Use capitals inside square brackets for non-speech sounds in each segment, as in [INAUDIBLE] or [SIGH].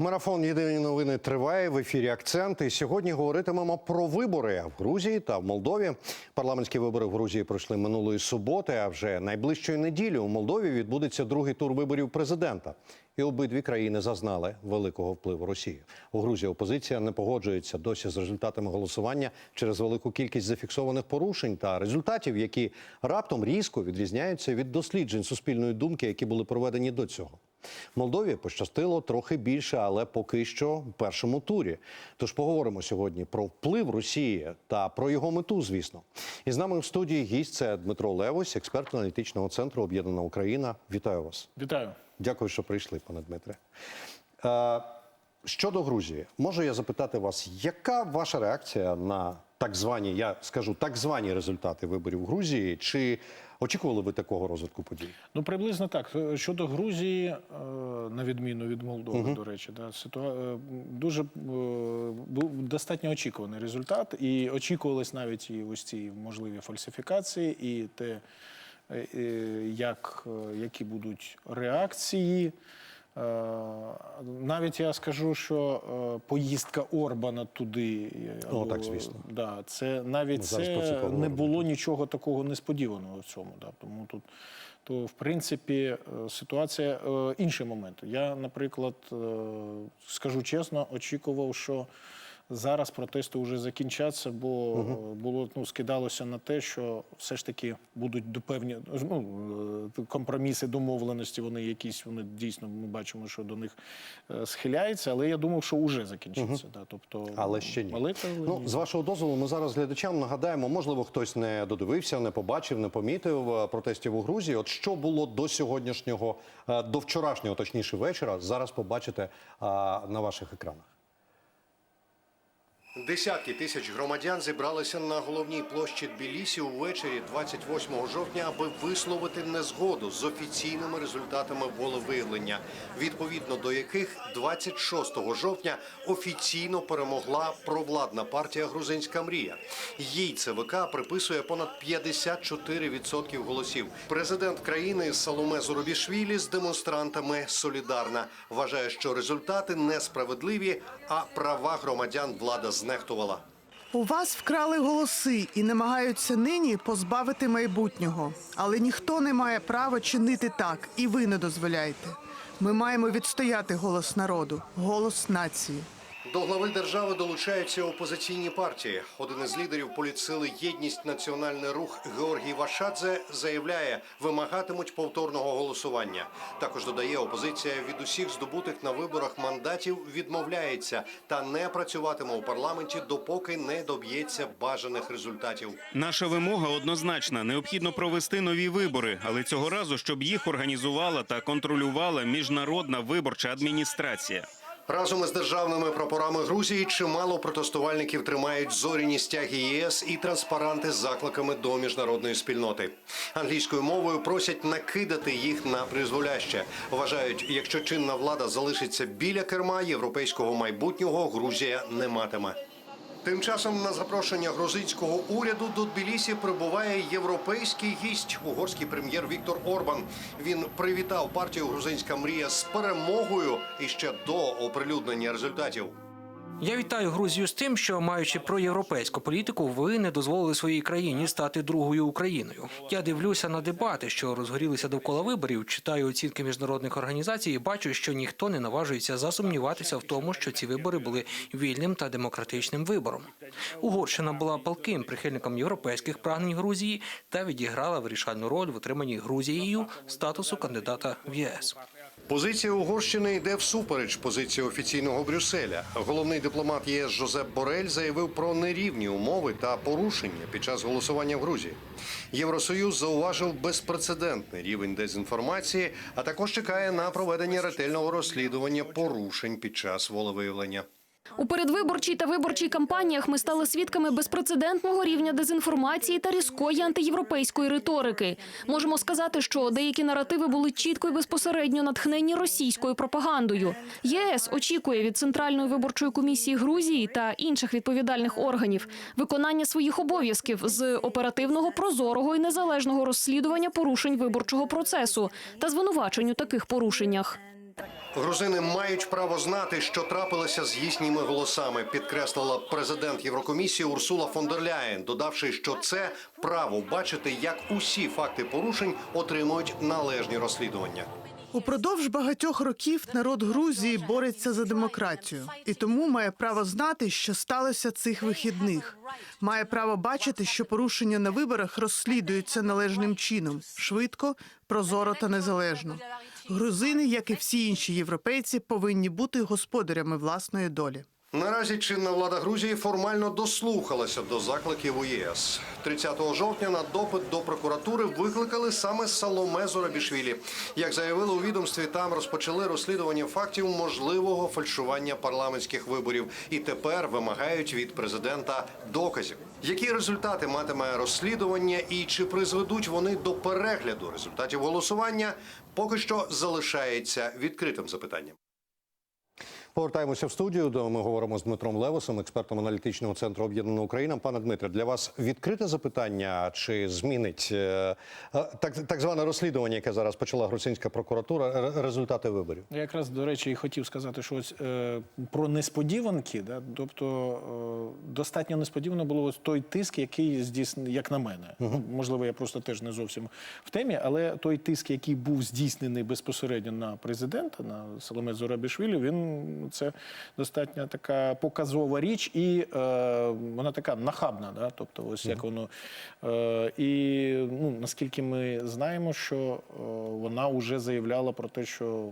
Марафон Єдині новини триває в ефірі Акценти. Сьогодні говоритимемо про вибори в Грузії та в Молдові. Парламентські вибори в Грузії пройшли минулої суботи. А вже найближчої неділі у Молдові відбудеться другий тур виборів президента. І обидві країни зазнали великого впливу Росії. У Грузії опозиція не погоджується досі з результатами голосування через велику кількість зафіксованих порушень та результатів, які раптом різко відрізняються від досліджень суспільної думки, які були проведені до цього. Молдові пощастило трохи більше, але поки що в першому турі. Тож поговоримо сьогодні про вплив Росії та про його мету, звісно. І з нами в студії гість це Дмитро Левось, експерт аналітичного центру Об'єднана Україна. Вітаю вас. Вітаю. Дякую, що прийшли, пане Дмитре. Щодо Грузії, можу я запитати вас, яка ваша реакція на так звані, я скажу, так звані результати виборів в Грузії? Чи очікували ви такого розвитку подій? Ну приблизно так. Е, Щодо Грузії, е, на відміну від Молдови, до речі, да, ситуа... е, дуже був достатньо очікуваний результат, і очікувались навіть і ось ці можливі фальсифікації, і те, як, які будуть реакції. Е, Навіть я скажу, що е, поїздка Орбана туди, О, або- так, звісно. Да, це навіть зараз це не було нічого такого несподіваного в цьому. Да. Тому тут то, в принципі, е, ситуація інший момент. Я, наприклад, скажу чесно, очікував, що зараз протести вже закінчаться, бо е, було ну, скидалося на те, що все ж таки будуть до певні ну, е, компроміси, домовленості. Вони якісь вони дійсно ми бачимо, що до них е, схиляється. Але я думав, що вже закінчиться. Да. Тобто, Але ще ні. Але, але Ну, ні. з вашого дозволу, ми зараз глядачам нагадаємо, можливо, хтось не додивився, не побачив, не помітив протестів у Грузії. От що було до сьогоднішнього, до вчорашнього, точніше, вечора, зараз побачите на ваших екранах. Десятки тисяч громадян зібралися на головній площі Тбілісі увечері 28 жовтня, аби висловити незгоду з офіційними результатами волевиявлення, відповідно до яких 26 жовтня офіційно перемогла провладна партія Грузинська мрія. Їй ЦВК приписує понад 54% голосів. Президент країни Саломе Зоробішвілі з демонстрантами солідарна вважає, що результати несправедливі, а права громадян влада знехтувала. У вас вкрали голоси і намагаються нині позбавити майбутнього. Але ніхто не має права чинити так, і ви не дозволяєте. Ми маємо відстояти голос народу, голос нації. До глави держави долучаються опозиційні партії. Один із лідерів політсили Єдність Національний рух Георгій Вашадзе заявляє, вимагатимуть повторного голосування. Також додає, опозиція від усіх здобутих на виборах мандатів відмовляється та не працюватиме у парламенті, допоки не доб'ється бажаних результатів. Наша вимога однозначна: необхідно провести нові вибори, але цього разу, щоб їх організувала та контролювала міжнародна виборча адміністрація. Разом із державними прапорами Грузії чимало протестувальників тримають зоряні стяги ЄС і транспаранти з закликами до міжнародної спільноти. Англійською мовою просять накидати їх на призволяще. Вважають, якщо чинна влада залишиться біля керма, європейського майбутнього Грузія не матиме. Тим часом на запрошення грузинського уряду до Тбілісі прибуває європейський гість, угорський прем'єр Віктор Орбан. Він привітав партію Грузинська мрія з перемогою і ще до оприлюднення результатів. Я вітаю Грузію з тим, що маючи проєвропейську політику, ви не дозволили своїй країні стати другою Україною. Я дивлюся на дебати, що розгорілися довкола виборів, читаю оцінки міжнародних організацій і бачу, що ніхто не наважується засумніватися в тому, що ці вибори були вільним та демократичним вибором. Угорщина була палким прихильником європейських прагнень Грузії та відіграла вирішальну роль в отриманні Грузією статусу кандидата в ЄС. Позиція Угорщини йде всупереч позиції офіційного Брюсселя. Головний дипломат ЄС Жозеп Борель заявив про нерівні умови та порушення під час голосування в Грузії. Євросоюз зауважив безпрецедентний рівень дезінформації, а також чекає на проведення ретельного розслідування порушень під час волевиявлення. У передвиборчій та виборчій кампаніях ми стали свідками безпрецедентного рівня дезінформації та різкої антиєвропейської риторики. Можемо сказати, що деякі наративи були чітко і безпосередньо натхнені російською пропагандою. ЄС очікує від Центральної виборчої комісії Грузії та інших відповідальних органів виконання своїх обов'язків з оперативного, прозорого і незалежного розслідування порушень виборчого процесу та звинувачень у таких порушеннях. Грузини мають право знати, що трапилося з їхніми голосами, підкреслила президент Єврокомісії Урсула фон дер Ляєн, додавши, що це право бачити, як усі факти порушень отримують належні розслідування. Упродовж багатьох років народ Грузії бореться за демократію і тому має право знати, що сталося цих вихідних. Має право бачити, що порушення на виборах розслідуються належним чином, швидко, прозоро та незалежно. Грузини, як і всі інші європейці, повинні бути господарями власної долі. Наразі чинна влада Грузії формально дослухалася до закликів у ЄС. 30 жовтня на допит до прокуратури викликали саме Саломе Зорабішвілі. Як заявили у відомстві, там розпочали розслідування фактів можливого фальшування парламентських виборів і тепер вимагають від президента доказів. Які результати матиме розслідування і чи призведуть вони до перегляду результатів голосування, поки що залишається відкритим запитанням. Повертаємося в студію, де ми говоримо з Дмитром Левосом, експертом аналітичного центру Об'єднана Україна. Пане Дмитре, для вас відкрите запитання, чи змінить е, е, так, так зване розслідування, яке зараз почала грузинська прокуратура, результати виборів? Я якраз, до речі, і хотів сказати, що ось е, про несподіванки, да, тобто е, достатньо несподівано було ось той тиск, який здійснений, як на мене. Можливо, я просто теж не зовсім в темі, але той тиск, який був здійснений безпосередньо на президента, на Соломе Зорабішвілі, він це достатньо така показова річ, і е, вона така нахабна. Да? Тобто, ось як воно. Е, і ну, наскільки ми знаємо, що е, вона вже заявляла про те, що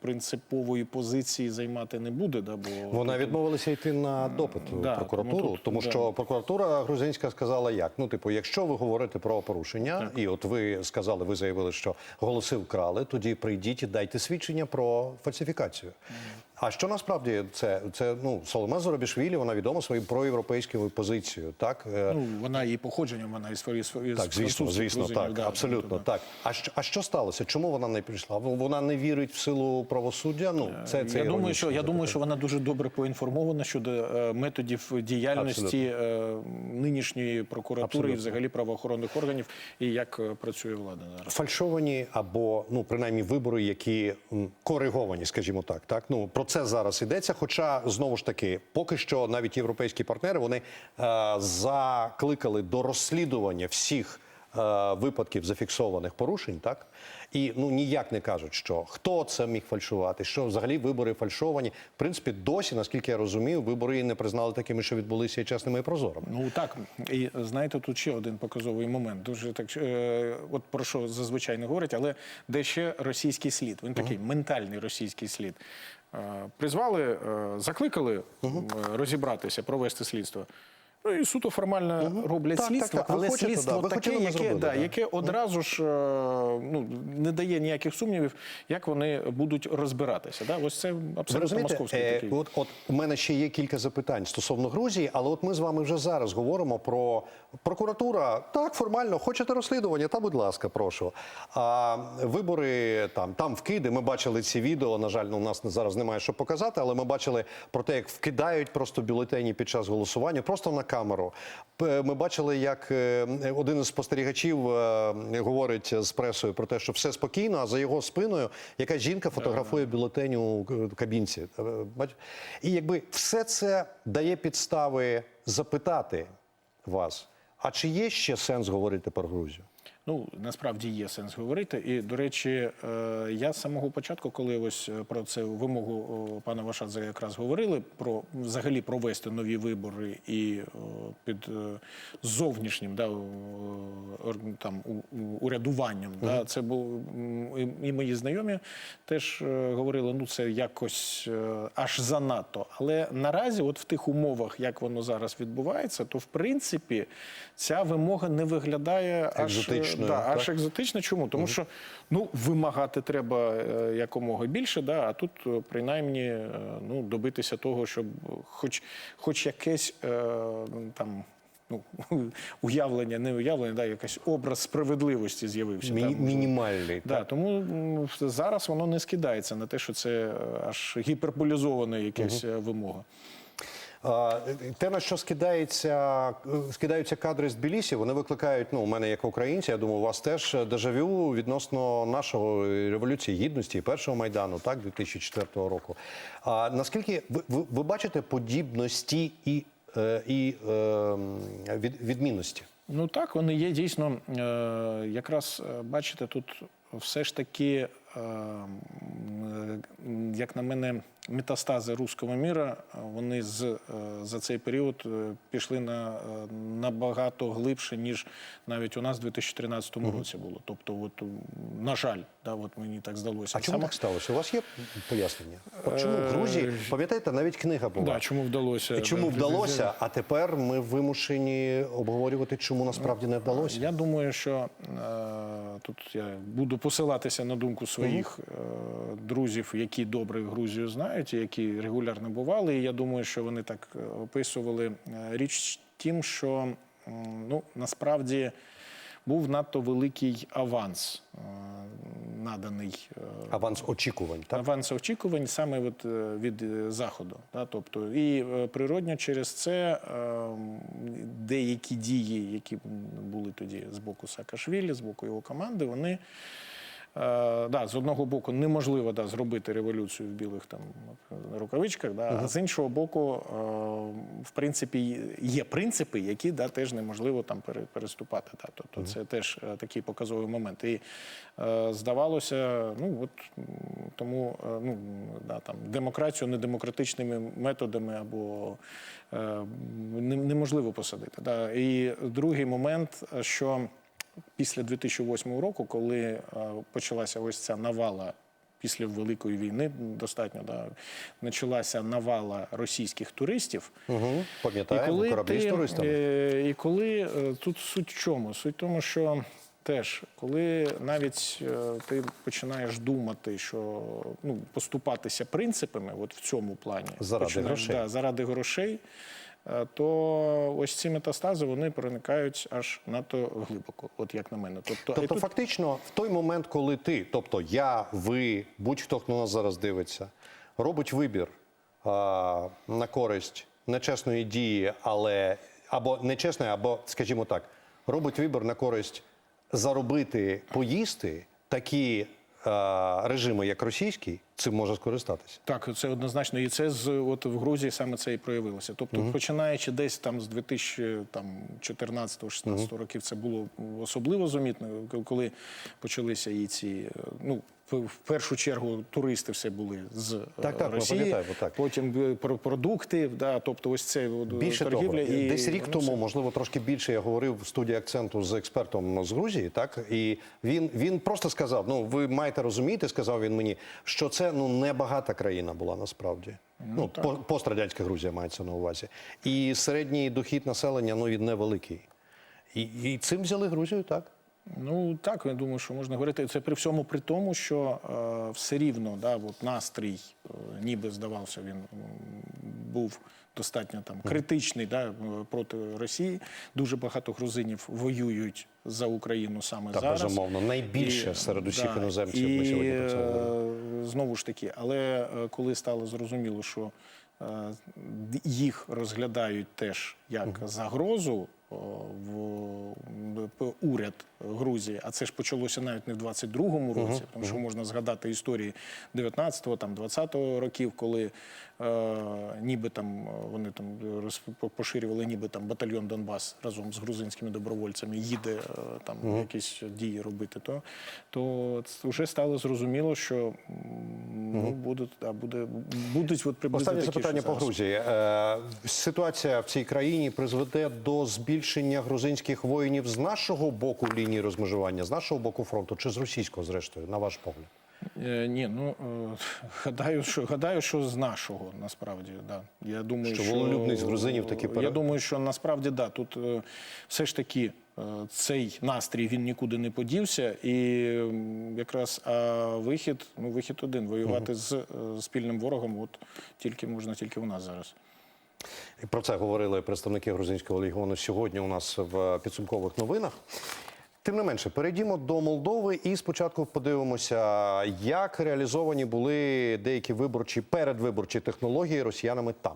принципової позиції займати не буде. Да? Бо Вона відмовилася йти на допит Да, прокуратуру, тому тому, тут, да. що прокуратура грузинська сказала як. Ну, типу, якщо ви говорите про порушення, і от ви сказали, ви заявили, що голоси вкрали, тоді прийдіть і дайте свідчення про фальсифікацію. А що насправді це? Це ну Соломе Зоробішвілі, вона відома своєю проєвропейською позицією, так? Е, Ну, вона і походженням, вона і свої свої Так, звісно, звісно, так, абсолютно так. А що, а що сталося? Чому вона не прийшла? Вона не вірить в силу правосуддя? Ну, це, це я думаю, що я думаю, що вона дуже добре поінформована щодо е, методів діяльності е, нинішньої прокуратури Абсолютно. і взагалі правоохоронних органів і як е, працює влада зараз. фальшовані або ну принаймні вибори, які кориговані, скажімо так. Так ну про це зараз йдеться. Хоча знову ж таки, поки що навіть європейські партнери вони е, закликали до розслідування всіх. е, Випадків зафіксованих порушень, так і ну ніяк не кажуть, що хто це міг фальшувати, що взагалі вибори фальшовані. В принципі, досі, наскільки я розумію, вибори не признали такими, що відбулися і чесними і прозорими. Ну так і знаєте, тут ще один показовий момент. Дуже так е, от про що зазвичай не говорять, але де ще російський слід. Він такий ментальний російський слід. Е, призвали, е, закликали е, розібратися, провести слідство. Ну і суто формально роблять Так, так, слідство, так. Ви але хочете, слідство да, таке, яке, зробили, да, да. яке одразу ж е, ну, не дає ніяких сумнівів, як вони будуть розбиратися. Да? Ось це абсолютно московський е, такий. от, от у мене ще є кілька запитань стосовно Грузії, але от ми з вами вже зараз говоримо про прокуратура. Так, формально, хочете розслідування? Та, будь ласка, прошу. А вибори там, там вкиди. Ми бачили ці відео. На жаль, ну, у нас зараз немає що показати, але ми бачили про те, як вкидають просто бюлетені під час голосування, просто на камеру. Ми бачили, як е, один із спостерігачів е, говорить з пресою про те, що все спокійно, а за його спиною якась жінка фотографує бюлетень у е, кабінці. І якби все це дає підстави запитати вас, а чи є ще сенс говорити про Грузію? Ну насправді є сенс говорити. І до речі, е, я з самого початку, коли ось е, про це вимогу пана Вашадзе якраз говорили, про взагалі провести нові вибори і під е, зовнішнім да, там урядуванням. Да, це був і- мої знайомі теж говорили, ну це якось аж занадто. Але наразі, от в тих умовах, як воно зараз відбувається, то в принципі ця вимога не виглядає аж Екзотичною, да, аж екзотично. Чому? Тому що ну вимагати треба е, якомога більше, да, а тут е, принаймні е, ну добитися того, щоб хоч, хоч якесь там. Ну, [LAUGHS] уявлення, не уявлення, да, якийсь образ справедливості з'явився. Міні- да, мінімальний. Да, так? тому зараз воно не скидається на те, що це аж гіперболізована якась е, вимога. Те, на що скидається, скидаються кадри з Тбілісі, вони викликають, ну, у мене як українця, я думаю, у вас теж дежавю відносно нашого революції гідності і першого майдану, так, 2004 року. А наскільки ви, ви, ви бачите подібності і, е, і е, від, відмінності? Ну так, вони є дійсно. Е, якраз бачите, тут все ж таки, як на мене, метастази руського міра, е, вони з, е, за цей період е, пішли на набагато глибше, ніж навіть у нас в 2013 році було. Тобто, от, на жаль, да, от мені так здалося. А чому Саме- так сталося? У вас є пояснення? От чому в Грузії, пам'ятаєте, навіть книга була. Да, чому вдалося? Чому вдалося, а тепер ми вимушені обговорювати, чому насправді не вдалося. Я думаю, що тут я буду посилатися на думку своїх е, друзів, які добре Грузію знають, і які регулярно бували. І я думаю, що вони так е, описували. Е, Річ в тім, що ну, насправді був надто великий аванс е, наданий Аванс очікувань, так? аванс очікувань саме от, від е, заходу. Да? Тобто, і природньо через це деякі дії, які були тоді з боку Саакашвілі, з боку його команди, вони. Е, да, з одного боку, неможливо да, зробити революцію в білих там рукавичках, да, а з іншого боку, е, в принципі, є принципи, які да, теж неможливо там пере- переступати. Да. Тобто це теж е, такий показовий момент. І здавалося, ну от тому ну, да, там, демократію недемократичними методами або неможливо посадити. Да. І другий момент, що після 2008 року, коли е, почалася ось ця навала. Після Великої війни достатньо да, почалася навала російських туристів. Угу. Пам'ятаємо, кораблі з туристами. е, і коли е, тут суть в чому? Суть в тому, що теж, коли навіть ти починаєш думати, що ну, поступатися принципами, от в цьому плані, Заради грошей. Да, заради грошей, то ось ці метастази вони проникають аж надто глибоко, от як на мене. Тобто, Тобто, тут- фактично, в той момент, коли ти, тобто я, ви, будь-хто, хто нас зараз дивиться, робить вибір а, на користь нечесної дії, але або нечесної, або, скажімо так, робить вибір на користь заробити, поїсти такі а, режими, як російський, цим може скористатися. Так, це однозначно, і це з от в Грузії саме це і проявилося. Тобто, починаючи десь там з 2014-16 років, це було особливо зумітно, коли почалися і ці е, ну. В- першу чергу туристи все були з е, Так, так, Росії, так. потім е, про продукти, да, тобто ось це Більше торгівля. того, і десь рік воно тому, можливо, трошки більше я говорив в студії акценту з експертом з Грузії, так і він, він просто сказав: ну ви маєте розуміти, сказав він мені, що це ну не багата країна була насправді. Ну, по- пострадянська Грузія мається на увазі. І середній дохід населення ну він невеликий. І, і цим взяли Грузію, так. Ну так, я думаю, що можна говорити. Це при всьому при тому, що е, все рівно да, от настрій, е, ніби здавався, він був достатньо там критичний да, е, проти Росії. Дуже багато грузинів воюють за Україну саме Та, зараз. безумовно, найбільше серед усіх іноземців І, ми сьогодні про це говоримо. е, Знову ж таки, але е, коли стало зрозуміло, що е, їх розглядають теж як загрозу в п- уряд Грузії, а це ж почалося навіть не в 22-му році, тому що можна згадати історії 19-го, там 20-го років, коли е, ніби там вони там поширювали ніби там батальйон Донбас разом з грузинськими добровольцями їде е, там якісь дії робити, то, то вже стало зрозуміло, що ну, будуть, да, буде, будуть от приблизно Останнє такі, запитання що по. Грузії. Е, ситуація в цій країні призведе до збільшення грузинських воїнів з нашого боку лінії розмежування, з нашого боку фронту чи з російського, зрештою, на ваш погляд? Е, ні, ну е, гадаю, що гадаю, що з нашого насправді да. Я думаю, Що що, волелюбність грузинів таки пере- Я думаю, що насправді да. Тут е, все ж таки цей настрій він нікуди не подівся, і якраз а вихід, ну вихід один воювати з е, спільним ворогом. От тільки можна тільки у нас зараз. І Про це говорили представники грузинського легіону сьогодні у нас в підсумкових новинах. Тим не менше, перейдімо до Молдови і спочатку подивимося, як реалізовані були деякі виборчі передвиборчі технології росіянами там.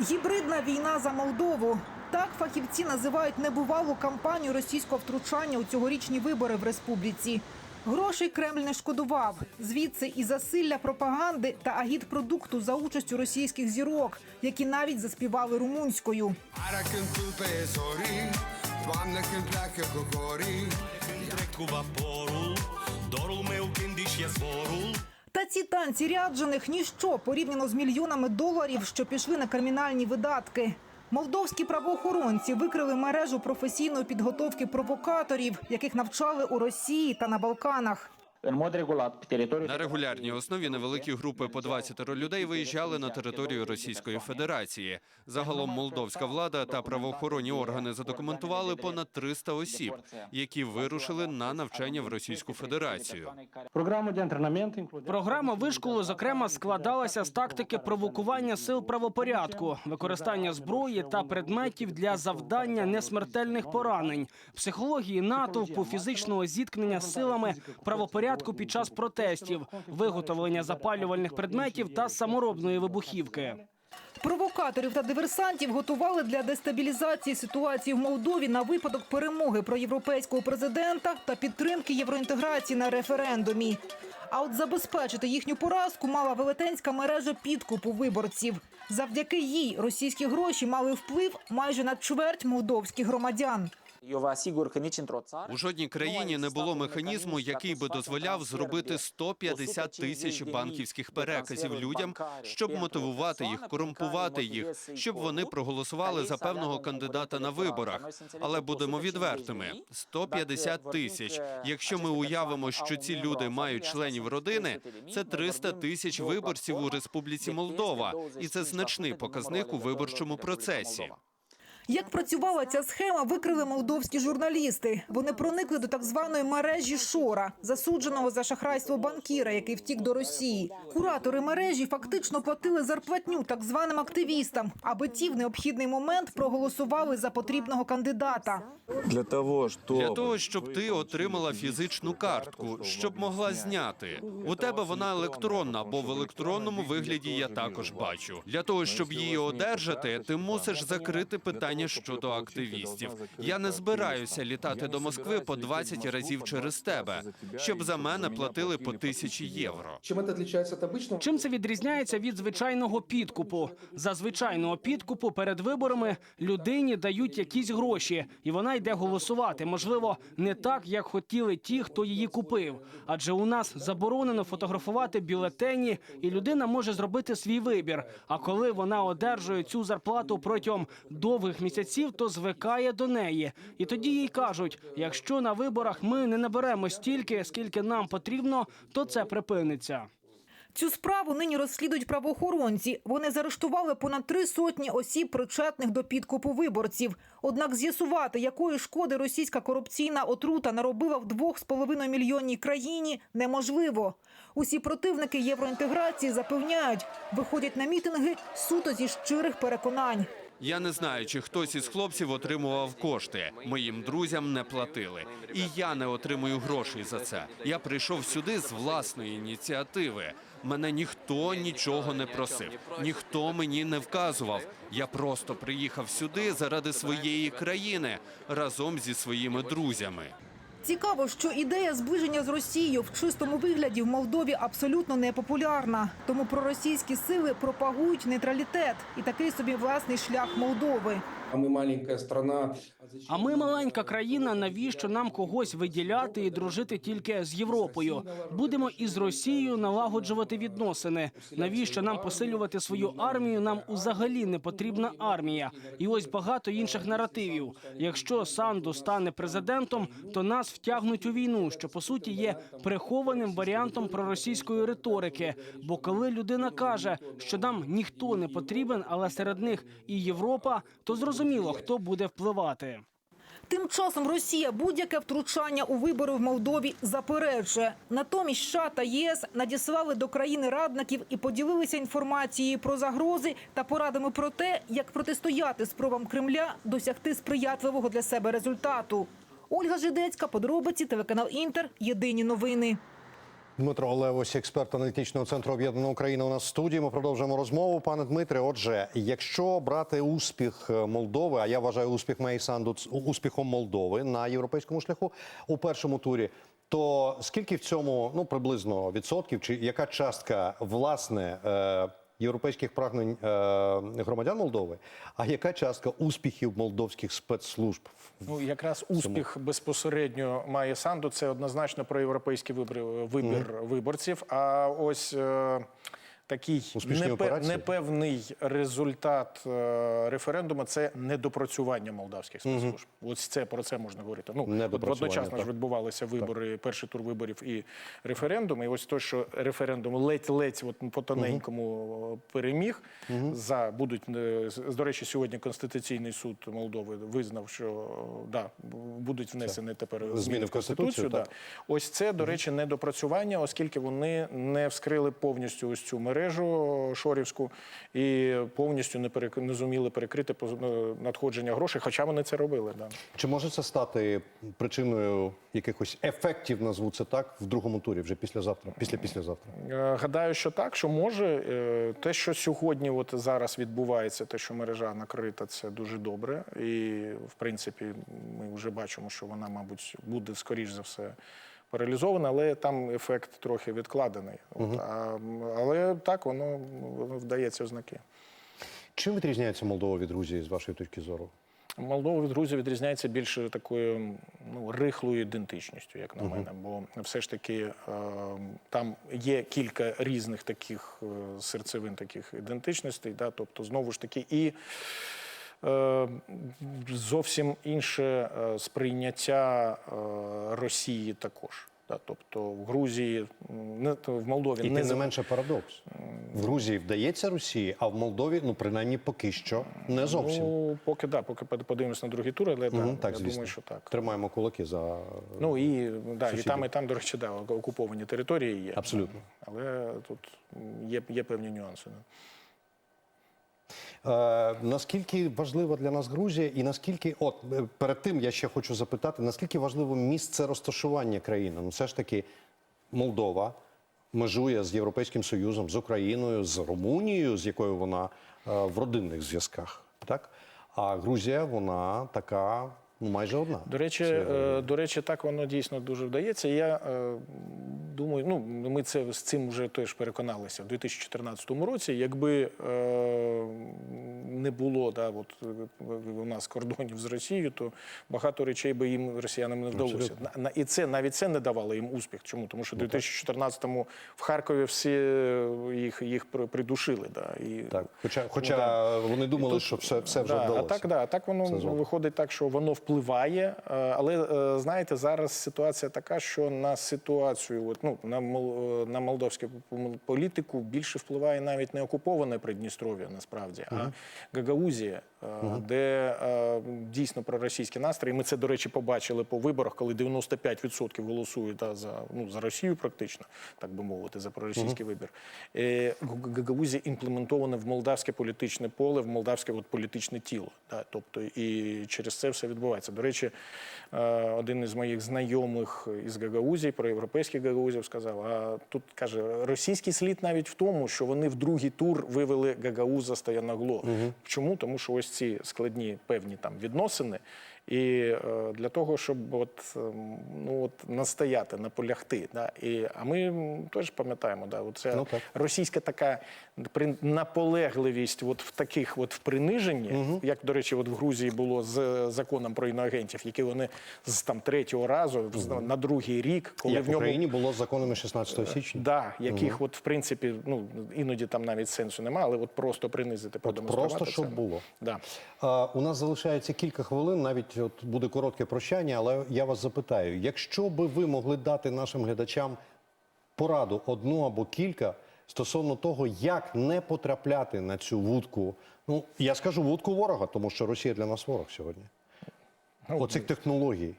Гібридна війна за Молдову. Так фахівці називають небувалу кампанію російського втручання у цьогорічні вибори в республіці. Грошей Кремль не шкодував. Звідси і засилля пропаганди та агітпродукту за участю російських зірок, які навіть заспівали румунською. Para для vaporul Dorul meu când își e zborul Та ці танці ряджених ніщо порівняно з мільйонами доларів, що пішли на кримінальні видатки. Молдовські правоохоронці викрили мережу професійної підготовки провокаторів, яких навчали у Росії та на Балканах. На регулярній основі невеликі групи по 20 людей виїжджали на територію Російської Федерації. Загалом молдовська влада та правоохоронні органи задокументували понад 300 осіб, які вирушили на навчання в Російську Федерацію. Програма вишколу, зокрема, складалася з тактики провокування сил правопорядку, використання зброї та предметів для завдання несмертельних поранень, психології натовпу, фізичного зіткнення з силами правопорядку під час протестів, виготовлення запалювальних предметів та саморобної вибухівки. Провокаторів та диверсантів готували для дестабілізації ситуації в Молдові на випадок перемоги проєвропейського президента та підтримки євроінтеграції на референдумі. А от забезпечити їхню поразку мала велетенська мережа підкупу виборців. Завдяки їй російські гроші мали вплив майже на чверть молдовських громадян. У жодній країні не було механізму, який би дозволяв зробити 150 тисяч банківських переказів людям, щоб мотивувати їх, корумпувати їх, щоб вони проголосували за певного кандидата на виборах. Але будемо відвертими: 150 тисяч. Якщо ми уявимо, що ці люди мають членів родини, це 300 тисяч виборців у Республіці Молдова, і це значний показник у виборчому процесі. Як працювала ця схема, викрили молдовські журналісти. Вони проникли до так званої мережі Шора, засудженого за шахрайство банкіра, який втік до Росії. Куратори мережі фактично платили зарплатню так званим активістам, аби ті в необхідний момент проголосували за потрібного кандидата. Для того, щоб... Для того, щоб ти отримала фізичну картку, щоб могла зняти. У тебе вона електронна, бо в електронному вигляді я також бачу. Для того, щоб її одержати, ти мусиш закрити питання щодо активістів. Я не збираюся літати до Москви по 20 разів через тебе, щоб за мене платили по тисячі євро. Чем это отличается от обычного? Чим це відрізняється від звичайного підкупу? За звичайного підкупу перед виборами людині дають якісь гроші, і вона йде голосувати. Можливо, не так, як хотіли ті, хто її купив. Адже у нас заборонено фотографувати бюлетені, і людина може зробити свій вибір. А коли вона одержує цю зарплату протягом довгих місяців, то звикає до неї. І тоді їй кажуть: якщо на виборах ми не наберемо стільки, скільки нам потрібно, то це припиниться. Цю справу нині розслідують правоохоронці. Вони заарештували понад три сотні осіб, причетних до підкупу виборців. Однак з'ясувати, якої шкоди російська корупційна отрута наробила в 2,5 мільйонній країні, неможливо. Усі противники євроінтеграції запевняють, виходять на мітинги суто зі щирих переконань. Я не знаю, чи хтось із хлопців отримував кошти. Моїм друзям не платили, і я не отримую грошей за це. Я прийшов сюди з власної ініціативи. Мене ніхто нічого не просив, ніхто мені не вказував. Я просто приїхав сюди заради своєї країни разом зі своїми друзями. Цікаво, що ідея зближення з Росією в чистому вигляді в Молдові абсолютно не популярна. Тому проросійські сили пропагують нейтралітет і такий собі власний шлях Молдови. А мы маленькая страна. А ми маленька країна. Навіщо нам когось виділяти і дружити тільки з Європою? Будемо із Росією налагоджувати відносини. Навіщо нам посилювати свою армію? Нам взагалі не потрібна армія. І ось багато інших наративів. Якщо Санду стане президентом, то нас втягнуть у війну, що по суті є прихованим варіантом проросійської риторики. Бо коли людина каже, що нам ніхто не потрібен, але серед них і Європа, то зрозуміло, хто буде впливати. Тим часом Росія будь-яке втручання у вибори в Молдові заперечує. Натомість США та ЄС надіслали до країни радників і поділилися інформацією про загрози та порадами про те, як протистояти спробам Кремля досягти сприятливого для себе результату. Ольга Жидецька, подробиці, телеканал Інтер. Єдині новини. Дмитро Олевось, експерт аналітичного центру Об'єднана Україна. У нас в студії. Ми продовжуємо розмову. Пане Дмитре, отже, якщо брати успіх е, Молдови, а я вважаю успіх Мей Санду успіхом Молдови на європейському шляху у першому турі, то скільки в цьому ну приблизно відсотків, чи яка частка власне е, європейських прагнень е, громадян Молдови, а яка частка успіхів молдовських спецслужб? Ну, якраз успіх безпосередньо має Санду. Це однозначно про європейський вибір, вибір виборців. А ось е, такий операції. непевний результат е, референдуму це недопрацювання молдавських спецслужб. Ось це про це можна говорити. Ну одночасно так. ж відбувалися вибори, перший тур виборів і референдум. І ось те, що референдум ледь-ледь от по тоненькому е, переміг за будуть е, до речі, сьогодні Конституційний суд Молдови визнав, що да будуть внесені тепер зміни, в конституцію. так. да. Ось це, до речі, недопрацювання, оскільки вони не вскрили повністю ось цю мережу шорівську і повністю не перек... не зуміли перекрити е, надходження грошей, хоча вони це робили. Да. Чи може це стати причиною якихось ефектів, назву це так, в другому турі, вже післязавтра, після післязавтра? Е, Гадаю, що так, що може. Е, Те, що сьогодні от зараз відбувається, те, що мережа накрита, це дуже добре. І, в принципі, ми вже бачимо, що вона, мабуть, буде, скоріш за все, паралізована, але там ефект трохи відкладений. От, а, але так, воно, воно вдається ознаки. Чим відрізняється Молдова від Грузії з вашої точки зору? Молдова від Грузії відрізняється більше такою ну, рихлою ідентичністю, як на мене. Бо все ж таки е, там є кілька різних таких е, серцевин таких ідентичностей. Да? Тобто, знову ж таки, і зовсім інше е, сприйняття е, Росії також. Да? Тобто в Грузії, не, в Молдові І не, тим не менше парадокс. В Грузії вдається Росії, а в Молдові, ну принаймні поки що, не зовсім. Ну, поки да, поки подивимось на другий тур, але да, так, я звісно. думаю, що так. Тримаємо кулаки за Ну і, да, і там, і там, до речі, да, окуповані території є. Абсолютно. Але тут є, є певні нюанси. да. Е, наскільки важлива для нас Грузія, і наскільки, от е, перед тим я ще хочу запитати, наскільки важливо місце розташування країни? Ну, все ж таки, Молдова межує з Європейським Союзом, з Україною, з Румунією, з якою вона е, в родинних зв'язках, так? А Грузія, вона така, майже одна. До речі, е, до речі, так воно дійсно дуже вдається. Я е, думаю, ну ми це з цим вже теж переконалися в 2014 році. Якби е, не було да, от, е, у нас кордонів з Росією, то багато речей би їм росіянам не вдалося. На, і це навіть це не давало їм успіх. Чому? Тому що в 2014-му в Харкові всі е, їх, їх при- придушили. Да, і, Так, хоча, хоча Ну, да. вони думали, тут- що все, все вже да, вдалося. А так, да, а так воно Це виходить так, що воно впливає. е, Але е, знаєте, зараз ситуація така, що на ситуацію, от, ну, на, е, на молдовську політику більше впливає навіть не окуповане Придністров'я, насправді, а Гагаузія, е, де е, дійсно проросійські настрої. Ми це, до речі, побачили по виборах, коли 95% голосують да, за, ну, за Росію, практично, так би мовити, за проросійський вибір. Е, Гагаузія імплементована в молдавське політичне поле, в молдавське от, політичне тіло. Да, тобто, і через це все відбувається. До речі, е, один із моїх знайомих із Гагаузії, про європейських гагаузів, сказав: а тут каже, російський слід навіть в тому, що вони в другий тур вивели Гагауза Стоянагло. Чому? Тому що ось ці складні певні там відносини. І е, для того, щоб от, ем, ну, от настояти, наполягти. Да? І, а ми теж пам'ятаємо, да, оце Ну, так. російська така наполегливість от в таких от в приниженні, як, до речі, от в Грузії було з е, законом про іноагентів, які вони з там третього разу з- на другий рік, коли Як в в ньому Україні було з законами 16 січня. Да, яких от в принципі ну іноді там навіть сенсу немає, але от просто принизити, продемонструвати Просто це. щоб було. Да. А, у нас залишається кілька хвилин, навіть от буде коротке прощання, але я вас запитаю: якщо би ви могли дати нашим глядачам пораду одну або кілька стосовно того, як не потрапляти на цю вудку, ну я скажу вудку ворога, тому що Росія для нас ворог сьогодні. Ну, Оцих технологій.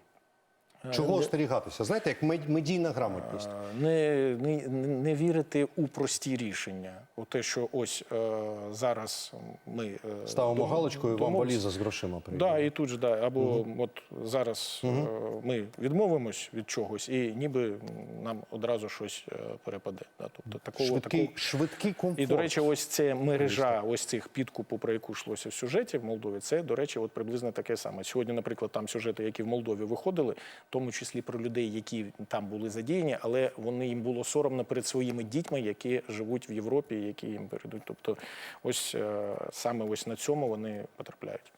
Чого остерігатися? Знаєте, як медійна грамотність. Е, Не, не, не вірити у прості рішення. У те, що ось е, зараз ми е, Ставимо дом- галочку, і вам валіза з грошима прийде. Да, і тут же да, або от зараз е, ми відмовимось від чогось, і ніби нам одразу щось е, перепаде. Да, тобто такого Швидкий, такого. швидкий комфорт. І до речі, ось це мережа ось цих підкупу, про яку йшлося в сюжеті в Молдові. Це до речі, от приблизно таке саме. Сьогодні, наприклад, там сюжети, які в Молдові виходили, тому числі про людей, які там були задіяні, але вони їм було соромно перед своїми дітьми, які живуть в Європі, які їм передуть. Тобто, ось е, саме ось на цьому вони потрапляють.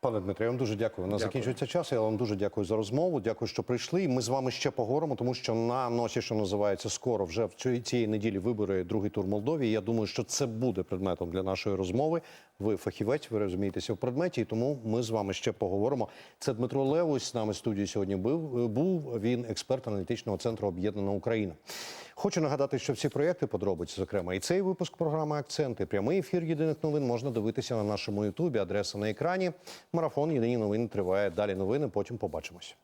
Пане Дмитре, я вам дуже дякую. У нас Дякую. закінчується час. Я вам дуже дякую за розмову. Дякую, що прийшли. Ми з вами ще поговоримо, тому що на носі, що називається, скоро вже в цій- цієї неділі вибори другий тур Молдові. Я думаю, що це буде предметом для нашої розмови. Ви фахівець, ви розумієтеся в предметі, і тому ми з вами ще поговоримо. Це Дмитро Левусь з нами в студії сьогодні був. Був він експерт аналітичного центру Об'єднана Україна. Хочу нагадати, що всі проєкти подробиці, зокрема, і цей випуск програми Акценти. Прямий ефір єдиних новин можна дивитися на нашому Ютубі. Адреса на екрані. Марафон Єдині новини триває. Далі новини. Потім побачимось.